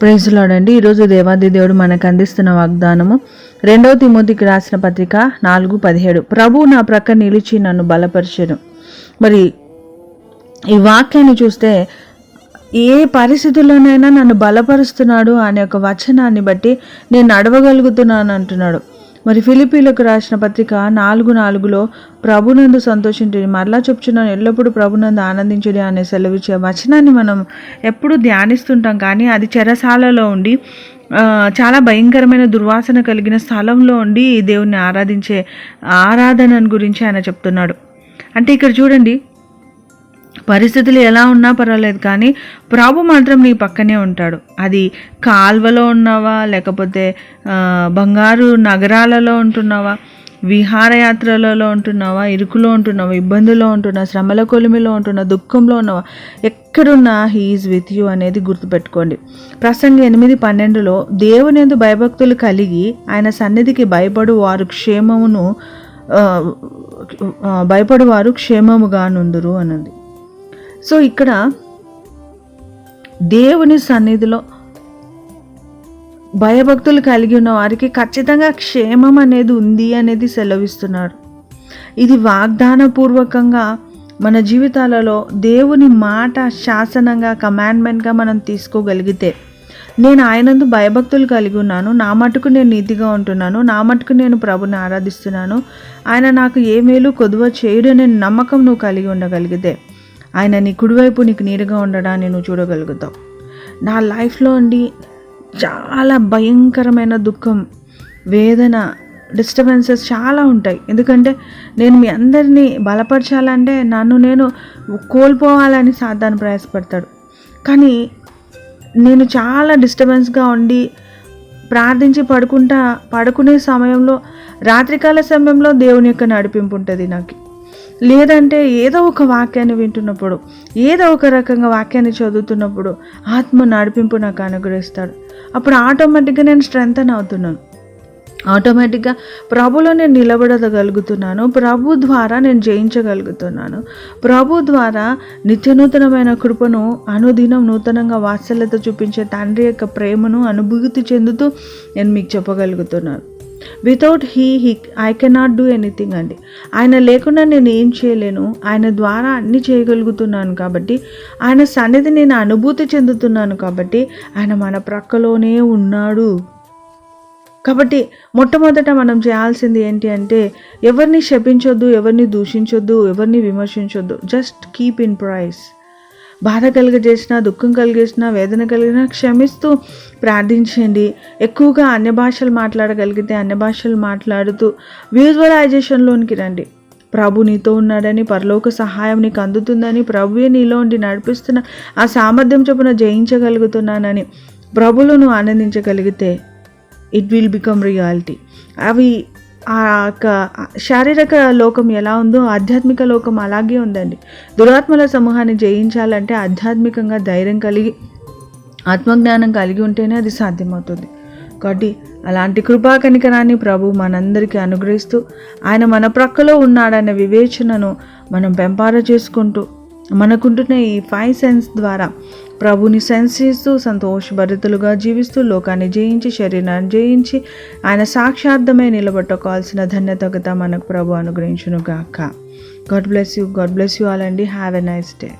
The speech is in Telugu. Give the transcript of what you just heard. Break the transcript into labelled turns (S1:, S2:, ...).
S1: ప్రేసులాడండి ఈరోజు దేవాది దేవుడు మనకు అందిస్తున్న వాగ్దానము. రెండవ తిమోతికి రాసిన పత్రిక నాలుగు పదిహేడు. ప్రభు నా ప్రక్క నిలిచి నన్ను బలపరిచను. మరి ఈ వాక్యాన్ని చూస్తే ఏ పరిస్థితుల్లోనైనా నన్ను బలపరుస్తున్నాడు అనే ఒక వచనాన్ని బట్టి నేను నడవగలుగుతున్నాను అంటున్నాడు. మరి ఫిలిపీలకు రాసిన పత్రిక నాలుగు నాలుగులో ప్రభునందు సంతోషించుడి. మరలా చెప్తున్నాను ఎల్లప్పుడూ ప్రభునందు ఆనందించుడి అనే సెలవిచ్చే వచనాన్ని మనం ఎప్పుడు ధ్యానిస్తుంటాం. కానీ అది చెరసాలలో ఉండి చాలా భయంకరమైన దుర్వాసన కలిగిన స్థలంలో ఉండి దేవుణ్ణి ఆరాధించే ఆరాధనను గురించి ఆయన చెప్తున్నాడు. అంటే ఇక్కడ చూడండి పరిస్థితులు ఎలా ఉన్నా పర్వాలేదు కానీ ప్రభు మాత్రం నీ పక్కనే ఉంటాడు. అది కాల్వలో ఉన్నావా లేకపోతే బంగారు నగరాలలో ఉంటున్నావా విహారయాత్రలలో ఉంటున్నావా ఇరుకులో ఉంటున్నావా ఇబ్బందుల్లో ఉంటున్నా శ్రమల కొలిమిలో ఉంటున్నా దుఃఖంలో ఉన్నావా ఎక్కడున్నా హీఈస్ విత్ యూ అనేది గుర్తుపెట్టుకోండి. ప్రసంగ ఎనిమిది పన్నెండులో దేవునేందు భయభక్తులు కలిగి ఆయన సన్నిధికి భయపడు వారు క్షేమమును భయపడు వారు క్షేమముగా నుందురు అనుంది. సో ఇక్కడ దేవుని సన్నిధిలో భయభక్తులు కలిగి ఉన్న వారికి ఖచ్చితంగా క్షేమం అనేది ఉంది అనేది సెలవిస్తున్నాడు. ఇది వాగ్దానపూర్వకంగా మన జీవితాలలో దేవుని మాట శాసనంగా కమాండ్మెంట్గా మనం తీసుకోగలిగితే నేను ఆయనందు భయభక్తులు కలిగి ఉన్నాను నా మటుకు నేను నీతిగా ఉంటున్నాను నా మటుకు నేను ప్రభుని ఆరాధిస్తున్నాను ఆయన నాకు ఏ మేలు కొదువ చేయడనే అనే నమ్మకం నువ్వు కలిగి ఉండగలిగితే ఆయన నీ కుడివైపు నీకు నీరుగా ఉండడాన్ని నువ్వు చూడగలుగుతావు. నా లైఫ్లో అండి చాలా భయంకరమైన దుఃఖం వేదన డిస్టర్బెన్సెస్ చాలా ఉంటాయి. ఎందుకంటే నేను మీ అందరినీ బలపరచాలంటే నన్ను నేను కోల్పోవాలని సాధారణ ప్రయాసపడతాడు. కానీ నేను చాలా డిస్టర్బెన్స్గా ఉండి ప్రార్థించి పడుకుంటా పడుకునే సమయంలో రాత్రికాల సమయంలో దేవుని యొక్క నడిపింపు ఉంటుంది నాకు. లేదంటే ఏదో ఒక వాక్యాన్ని వింటున్నప్పుడు ఏదో ఒక రకంగా వాక్యాన్ని చదువుతున్నప్పుడు ఆత్మ నడిపింపు నాకు అనుగ్రహిస్తాడు. అప్పుడు ఆటోమేటిక్గా నేను స్ట్రెంగ్తన్ అవుతున్నాను. ఆటోమేటిక్గా ప్రభులో నేను నిలబడగలుగుతున్నాను ప్రభు ద్వారా నేను జయించగలుగుతున్నాను. ప్రభు ద్వారా నిత్యనూతనమైన కృపను అనుదినం నూతనంగా వాత్సల్యత చూపించే తండ్రి యొక్క ప్రేమను అనుభూతి చెందుతూ నేను మీకు చెప్పగలుగుతున్నాను. Without he he I cannot do anything అండి. ఆయన లేకుండా నేను ఏం చేయలేను. ఆయన ద్వారా అన్ని చేయగలుగుతున్నాను కాబట్టి ఆయన సన్నిధి నేను అనుభూతి చెందుతున్నాను కాబట్టి ఆయన మన ప్రక్కలోనే ఉన్నాడు. కాబట్టి మొట్టమొదట మనం చేయాల్సింది ఏంటి అంటే ఎవరిని శపించొద్దు ఎవరిని దూషించొద్దు ఎవరిని విమర్శించొద్దు. జస్ట్ కీప్ ఇన్ ప్రైస్ బాధ కలిగజేసిన దుఃఖం కలిగేసిన వేదన కలిగిన క్షమిస్తూ ప్రార్థించండి. ఎక్కువగా అన్య భాషలు మాట్లాడగలిగితే అన్య భాషలు మాట్లాడుతూ విజువలైజేషన్లోనికి రండి. ప్రభు నీతో ఉన్నాడని పరలోక సహాయం నీకు అందుతుందని ప్రభువే నీలో ఉండి నడిపిస్తున్న ఆ సామర్థ్యం చొప్పున జయించగలుగుతున్నానని ప్రభులను ఆనందించగలిగితే ఇట్ విల్ బికమ్ రియాలిటీ అవి శారీరక లోకం ఎలా ఉందో ఆధ్యాత్మిక లోకం అలాగే ఉందండి. దురాత్మల సమూహాన్ని జయించాలంటే ఆధ్యాత్మికంగా ధైర్యం కలిగి ఆత్మజ్ఞానం కలిగి ఉంటేనే అది సాధ్యమవుతుంది. కాబట్టి అలాంటి కృపా కనికరాన్ని ప్రభు మనందరికీ అనుగ్రహిస్తూ ఆయన మన ప్రక్కలో ఉన్నాడనే వివేచనను మనం పెంపార చేసుకుంటూ మనకుంటున్న ఈ ఫైవ్ సెన్స్ ద్వారా ప్రభుని సెన్స్ చేస్తూ సంతోషభరితులుగా జీవిస్తూ లోకాన్ని జయించి శరీరాన్ని జయించి ఆయన సాక్షార్థమై నిలబెట్టుకోవాల్సిన ధన్యతగత మనకు ప్రభు అనుగ్రహించును గాక God bless you God bless you all అండి. Have a nice day